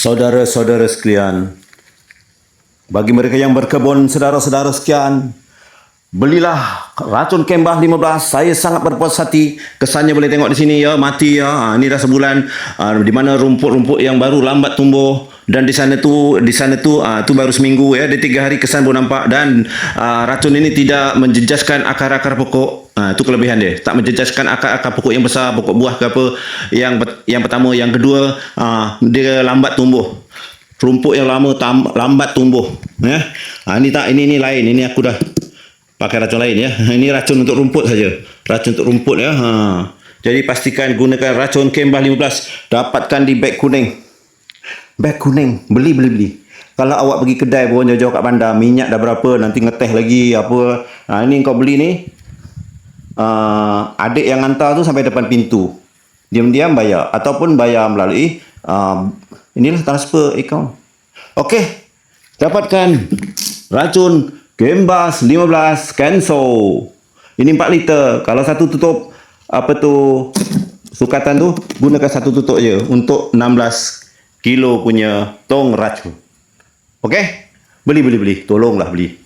Saudara-saudara sekalian, bagi mereka yang berkebun, saudara-saudara sekian, belilah racun kembah 15. Saya sangat berpuas hati. Kesannya boleh tengok di sini ya, mati ya. Ha, ini dah sebulan. Ha, di mana rumput-rumput yang baru lambat tumbuh dan di sana tu di sana tu ah tu baru seminggu ya. Dia tiga hari kesan baru nampak dan ah, racun ini tidak menjejaskan akar-akar pokok. Ah itu kelebihan dia. Tak menjejaskan akar-akar pokok yang besar pokok buah ke apa. Yang yang pertama yang kedua ah dia lambat tumbuh. Rumput yang lama tam, lambat tumbuh ya. Ah ini tak ini ini lain. Ini aku dah pakai racun lain ya. Ini racun untuk rumput saja. Racun untuk rumput ya. Ha jadi pastikan gunakan racun kembah 15 dapatkan di beg kuning Beg kuning. Beli, beli, beli. Kalau awak pergi kedai pun jauh-jauh kat bandar, minyak dah berapa, nanti ngeteh lagi, apa. Ha, ini kau beli ni, uh, adik yang hantar tu sampai depan pintu. Diam-diam bayar. Ataupun bayar melalui, uh, inilah transfer account. Okey. Dapatkan racun Gembas 15 Kenso. Ini 4 liter. Kalau satu tutup, apa tu, sukatan tu, gunakan satu tutup je untuk 16 kilo punya tong racun. Okey? Beli, beli, beli. Tolonglah beli.